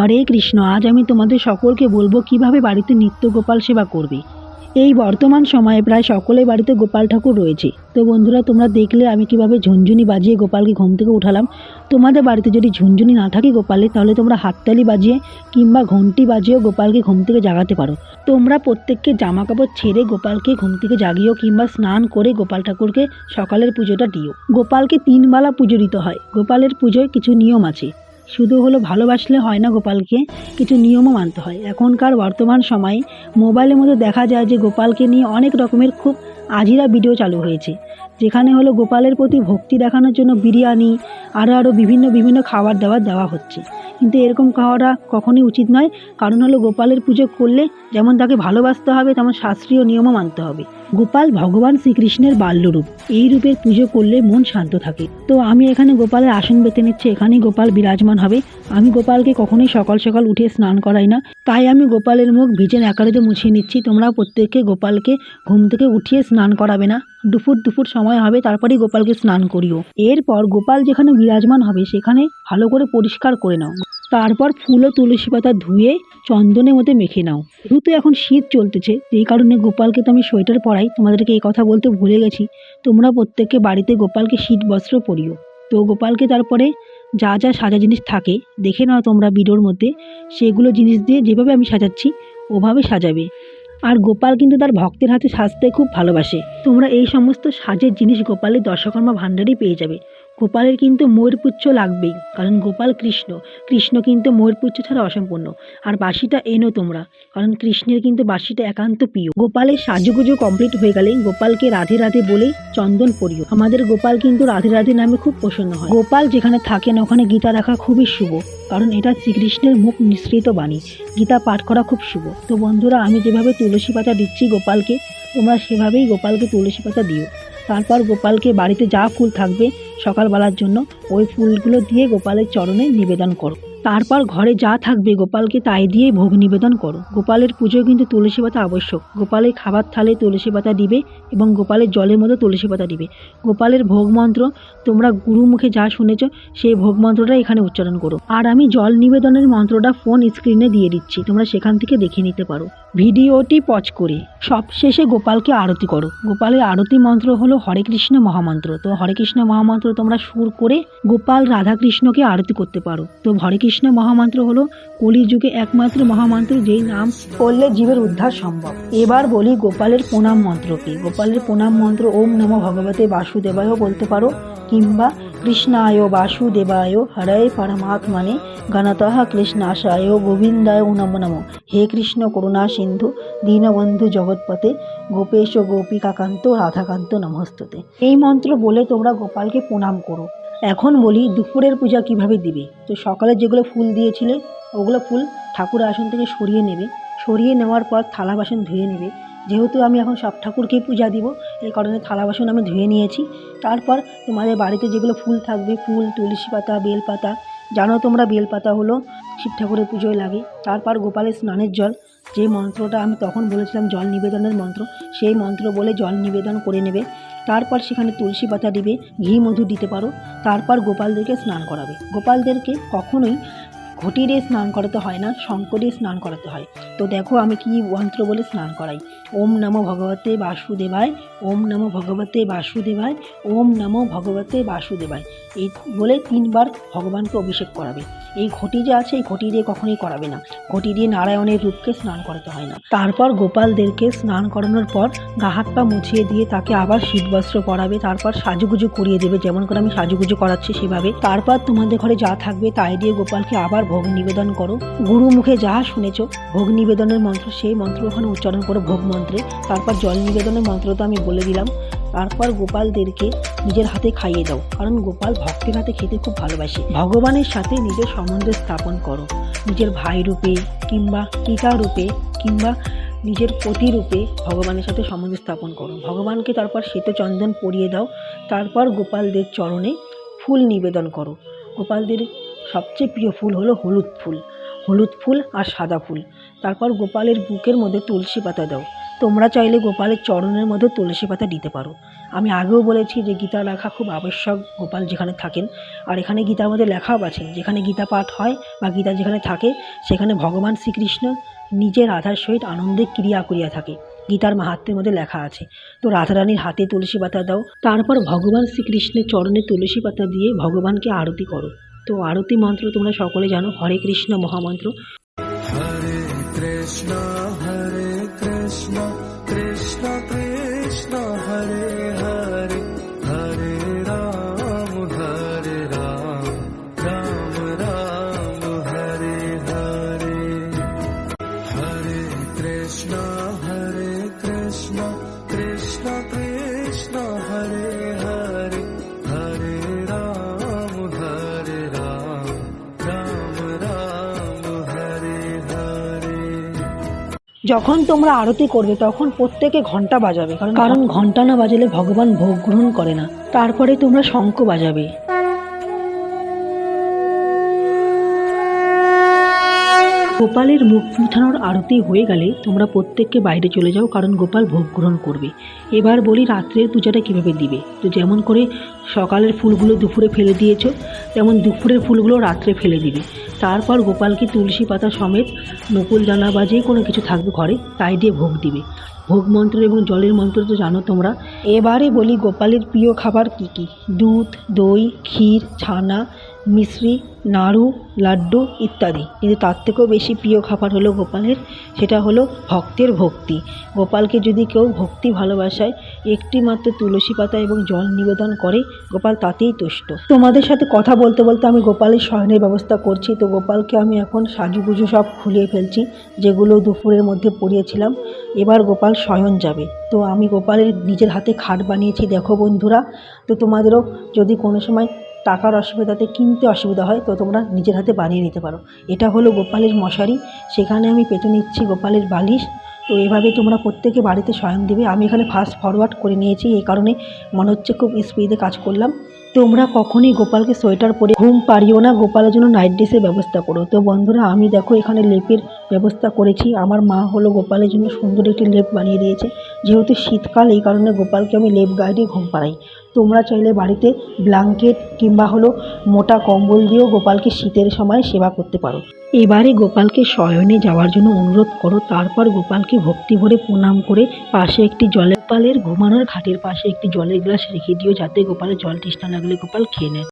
হরে কৃষ্ণ, আজ আমি তোমাদের সকলকে বলব কীভাবে বাড়িতে নিত্য গোপাল সেবা করবে। এই বর্তমান সময়ে প্রায় সকলের বাড়িতে গোপাল ঠাকুর রয়েছে। তো বন্ধুরা, তোমরা দেখলে আমি কীভাবে ঝুনঝুনি বাজিয়ে গোপালকে ঘুম থেকে উঠালাম। তোমাদের বাড়িতে যদি ঝুনঝুনি না থাকে গোপালে, তাহলে তোমরা হাততালি বাজিয়ে কিংবা ঘন্টি বাজিয়েও গোপালকে ঘুম থেকে জাগাতে পারো। তোমরা প্রত্যেককে জামা কাপড় ছেড়ে গোপালকে ঘুম থেকে জাগিও কিংবা স্নান করে গোপাল ঠাকুরকে সকালের পুজোটা দিও। গোপালকে তিনবেলা পুজো দিতে হয়। গোপালের পুজোয় কিছু নিয়ম আছে। শুধু হলো ভালোবাসলে হয় না গোপালকে, কিছু নিয়মও মানতে হয়। এখনকার বর্তমান সময়ে মোবাইলের মধ্যে দেখা যায় যে গোপালকে নিয়ে অনেক রকমের খুব আজিরা ভিডিও চালু হয়েছে। যেখানে হলো গোপালের প্রতি ভক্তি দেখানোর জন্য বিরিয়ানি আরও আরও বিভিন্ন বিভিন্ন খাবার দাবার দেওয়া হচ্ছে। কিন্তু এরকম খাওয়াটা কখনোই উচিত নয়। কারণ হলো গোপালের পুজো করলে যেমন তাকে ভালোবাসতে হবে, তেমন শাস্ত্রীয় নিয়মও মানতে হবে। গোপাল ভগবান শ্রীকৃষ্ণের বাল্যরূপ। এই রূপের পুজো করলে মন শান্ত থাকে। তো আমি এখানে গোপালের আসন পেতে নিচ্ছি। এখানেই গোপাল বিরাজমান হবে। আমি গোপালকে কখনোই সকাল সকাল উঠে স্নান করাই না। তাই আমি গোপালের মুখ ভিজে ন্যাকারিতে মুছিয়ে নিচ্ছি। তোমরা প্রত্যেককে গোপালকে ঘুম থেকে উঠিয়ে স্নান করাবে না। দুপুর দুপুর সময় হবে, তারপরেই গোপালকে স্নান করিও। এরপর গোপাল যেখানে বিরাজমান হবে, সেখানে ভালো করে পরিষ্কার করে নাও। তারপর ফুল ও তুলসী পাতা ধুয়ে চন্দনের মধ্যে মেখে নাও। যেহেতু এখন শীত চলতেছে এই কারণে গোপালকে তো আমি সোয়েটার পরাই, তোমাদেরকে এই কথা বলতে ভুলে গেছি। তোমরা প্রত্যেককে বাড়িতে গোপালকে শীত বস্ত্র পরিও। তো গোপালকে তারপরে যা যা সাজা জিনিস থাকে, দেখে নাও তোমরা ভিডিওর মধ্যে। সেগুলো জিনিস দিয়ে যেভাবে আমি সাজাচ্ছি, ওভাবে সাজাবে। আর গোপাল কিন্তু তার ভক্তের হাতে সাজতে খুব ভালোবাসে। তোমরা এই সমস্ত সাজের জিনিস গোপালের দশকর্মা ভাণ্ডারেই পেয়ে যাবে। গোপালের কিন্তু ময়ূরপুচ্ছ লাগবেই, কারণ গোপাল কৃষ্ণ। কৃষ্ণ কিন্তু ময়ূরপুচ্ছ ছাড়া অসম্পূর্ণ। আর বাসিটা এনো তোমরা, কারণ কৃষ্ণের কিন্তু বাসিটা একান্ত প্রিয়। গোপালের সাজুগুজু কমপ্লিট হয়ে গেলে গোপালকে রাধে রাধে বলে চন্দন পরিও। আমাদের গোপাল কিন্তু রাধে রাধে নামে খুব প্রসন্ন হয়। গোপাল যেখানে থাকেন ওখানে গীতা রাখা খুবই শুভ, কারণ এটা শ্রীকৃষ্ণের মুখ নিঃসৃত বাণী। গীতা পাঠ করা খুব শুভ। তো বন্ধুরা, আমি যেভাবে তুলসী পাতা দিচ্ছি গোপালকে, তোমরা সেভাবেই গোপালকে তুলসী পাতা দিও। তারপর গোপালকে বাড়িতে যা ফুল থাকবে সকালবেলার জন্য, ওই ফুলগুলো দিয়ে গোপালের চরণে নিবেদন করো। তারপর ঘরে যা থাকবে গোপালকে তাই দিয়ে ভোগ নিবেদন করো। গোপালের পুজো কিন্তু তুলসী পাতা আবশ্যক। গোপালের খাবার থালে তুলসী পাতা দিবে এবং গোপালের জলের মধ্যে তুলসী পাতা দিবে। গোপালের ভোগ মন্ত্র তোমরা গুরু মুখে যা শুনেছ, সেই ভোগ মন্ত্রটা এখানে উচ্চারণ করো। আর আমি জল নিবেদনের মন্ত্রটা ফোন স্ক্রিনে দিয়ে দিচ্ছি। তোমরা সেখান থেকে দেখে নিতে পারো। ভিডিওটি পজ করে। সব শেষে গোপালকে আরতি করো। গোপালের আরতি মন্ত্র হলো হরে কৃষ্ণ মহামন্ত্র তো হরে কৃষ্ণ মহামন্ত্র তোমরা সুর করে গোপাল রাধাকৃষ্ণকে আরতি করতে পারো। তো হরে কৃষ্ণ মহামন্ত্র হলো কলিযুগে একমাত্র মহামন্ত্র যেই নাম করলে জীবের উদ্ধার সম্ভব। এবার বলি গোপালের প্রণাম মন্ত্রকে। গোপালের প্রণাম মন্ত্র ওম নম ভগবতে বাসুদেবায়ও বলতে পারো কিংবা কৃষ্ণায় বাসুদেবায় হরে পরমাত্মনে গণতঃ কৃষ্ণাশায় গোবিন্দায় নম নম। হে কৃষ্ণ করুণা সিন্ধু, দীনবন্ধু জগৎপতে গোপেশ গোপিকাকান্ত, রাধাকান্ত নমস্ততে। এই মন্ত্র বলে তোমরা গোপালকে প্রণাম করো। এখন বলি, দুপুরের পূজা কীভাবে দিবে? তো সকালে যেগুলো ফুল দিয়েছিলে, ওগুলো ফুল ঠাকুর আসন থেকে সরিয়ে নেবে। সরিয়ে নেওয়ার পর থালা বাসন ধুয়ে নেবে। যেহেতু আমি এখন সব ঠাকুরকেই পূজা দিব, এই কারণে থালা বাসন আমি ধুয়ে নিয়েছি। তারপর তোমাদের বাড়িতে যেগুলো ফুল থাকবে, ফুল, তুলসী পাতা বেলপাতা জানো তোমরা বেলপাতা হলো শিব ঠাকুরের পুজোয় লাগে। তারপর গোপালের স্নানের জল, যে মন্ত্রটা আমি তখন বলেছিলাম জল নিবেদনের মন্ত্র, সেই মন্ত্র বলে জল নিবেদন করে নেবে। তারপর সেখানে তুলসী পাতা দিবে, ঘি মধু দিতে পারো। তারপর গোপালদেরকে স্নান করাবে। গোপালদেরকে কখনোই ঘটি দিয়ে স্নান করাতে হয় না, শঙ্করে স্নান করাতে হয়। তো দেখো আমি কি মন্ত্র বলে স্নান করাই। ওম নমো ভগবতে বাসুদেবায়, ওম নমো ভগবতে বাসুদেবায়, ওম নমো ভগবতে বাসুদেবায়। এই বলে তিনবার ভগবানকে অভিষেক করাবে। এই ঘটি যে আছে, এই ঘটি দিয়ে কখনোই করাবে না। ঘটি দিয়ে নারায়ণের রূপকে স্নান করাতে হয় না। তারপর গোপালদেরকে স্নান করানোর পর গা হাত পা মুছিয়ে দিয়ে তাকে আবার শীতবস্ত্র পরাবে, তারপর সাজুগুজু করিয়ে দেবে। যেমন করে আমি সাজুগুজু করাচ্ছি সেভাবে। তারপর তোমাদের ঘরে যা থাকবে তাই দিয়ে গোপালকে আবার ভোগ নিবেদন করো। গুরু মুখে যা শুনেছো, ভোগ নিবেদনের মন্ত্র, সেই মন্ত্র ওখানে উচ্চারণ করো ভোগ মন্ত্রে। তারপর জল নিবেদনের মন্ত্র তো আমি বলে দিলাম। তারপর গোপালদেরকে নিজের হাতে খাইয়ে দাও। কারণ গোপাল ভক্তের হাতে খেতে খুব ভালোবাসে। ভগবানের সাথে নিজের সম্বন্ধ স্থাপন করো। নিজের ভাই রূপে কিংবা পিতা রূপে কিংবা নিজের পতি রূপে ভগবানের সাথে সম্বন্ধ স্থাপন করো। ভগবানকে তারপর শ্বেত চন্দন পরিয়ে দাও। তারপর গোপালদের চরণে ফুল নিবেদন করো। গোপালদের সবচেয়ে প্রিয় ফুল হলো হলুদ ফুল। হলুদ ফুল আর সাদা ফুল। তারপর গোপালের বুকের মধ্যে তুলসী পাতা দাও। তোমরা চাইলে গোপালের চরণের মধ্যে তুলসী পাতা দিতে পারো। আমি আগেও বলেছি যে গীতা লেখা খুব আবশ্যক গোপাল যেখানে থাকেন। আর এখানে গীতার মধ্যে লেখাও আছে। যেখানে গীতা পাঠ হয় বা গীতা যেখানে থাকে, সেখানে ভগবান শ্রীকৃষ্ণ নিজের রাধার সহিত আনন্দে ক্রিয়া করিয়া থাকে। গীতার মাহাত্মের মধ্যে লেখা আছে। তো রাধারানীর হাতে তুলসী পাতা দাও। তারপর ভগবান শ্রীকৃষ্ণের চরণে তুলসী পাতা দিয়ে ভগবানকে আরতি করো। তো আরতি মন্ত্র তোমরা সকলে জানো হরে কৃষ্ণ মহামন্ত্র। হরে কৃষ্ণ যখন তোমরা আরতি করবে, তখন প্রত্যেকে ঘণ্টা বাজাবে। কারণ ঘণ্টা না বাজালে ভগবান ভোগ গ্রহণ করে না। তারপরে তোমরা শঙ্খ বাজাবে। গোপালের মুখ উঠানোর আরতি হয়ে গেলে তোমরা প্রত্যেককে বাইরে চলে যাও, কারণ গোপাল ভোগ গ্রহণ করবে। এবার বলি রাত্রের পূজাটা কীভাবে দিবে? তো যেমন করে সকালের ফুলগুলো দুপুরে ফেলে দিয়েছ, তেমন দুপুরের ফুলগুলো রাত্রে ফেলে দিবে। তারপর গোপালকে তুলসী পাতা সমেত নকুল দানা বা যে কোনো কিছু থাকবে ঘরে, তাই দিয়ে ভোগ দিবে। ভোগ মন্ত্র এবং জলের মন্ত্র তো জানো তোমরা। এবারে বলি গোপালের প্রিয় খাবার কি কি? দুধ, দই, ক্ষীর, ছানা, মিশ্রি, নাড়ু, লাড্ডু ইত্যাদি। কিন্তু তার থেকেও বেশি প্রিয় খাবার হলো গোপালের, সেটা হলো ভক্তের ভক্তি। গোপালকে যদি কেউ ভক্তি ভালোবাসায়, একটি মাত্র তুলসী পাতা এবং জল নিবেদন করে, গোপাল তাতেই তুষ্ট। তোমাদের সাথে কথা বলতে বলতে আমি গোপালের শয়নের ব্যবস্থা করছি। তো গোপালকে আমি এখন সাজুগুজু সব খুলিয়ে ফেলছি, যেগুলো দুপুরের মধ্যে পরিয়েছিলাম এবার গোপাল শয়ন যাবে। তো আমি গোপালের নিজের হাতে খাট বানিয়েছি, দেখো বন্ধুরা। তো তোমাদেরও যদি কোনো সময় টাকার অসুবিধাতে কিনতে অসুবিধা হয়, তো তোমরা নিজের হাতে বানিয়ে নিতে পারো। এটা হলো গোপালের মশারি। সেখানে আমি পেতে নিচ্ছি গোপালের বালিশ। তো এভাবে তোমরা প্রত্যেকে বাড়িতে শয়ন দেবে। আমি এখানে ফাস্ট ফরওয়ার্ড করে নিয়েছি। এই কারণে মনে হচ্ছে খুব স্পিডে কাজ করলাম। তোমরা কখনই গোপালকে সোয়েটার পরে ঘুম পারিও না। গোপালের জন্য নাইট ড্রেসের ব্যবস্থা করো। তো বন্ধুরা, আমি দেখো এখানে লেপের ব্যবস্থা করেছি। আমার মা হলো গোপালের জন্য সুন্দর একটি লেপ বানিয়ে দিয়েছে। যেহেতু শীতকাল, এই কারণে গোপালকে আমি লেপ গায়ে দিয়ে ঘুম পাড়াই। তোমরা চাইলে বাড়িতে ব্ল্যাঙ্কেট কিংবা হলো মোটা কম্বল দিয়েও গোপালকে শীতের সময় সেবা করতে পারো। এবারে গোপালকে শয়নে যাওয়ার জন্য অনুরোধ করো। তারপর গোপালকে ভক্তি ভরে প্রণাম করে পাশে একটি জলের গোপালের ঘুমানোর খাটের পাশে একটি জলের গ্লাস রেখে দিও, যাতে গোপালের জল তৃষ্ণা লাগলে গোপাল খেয়ে নেয়।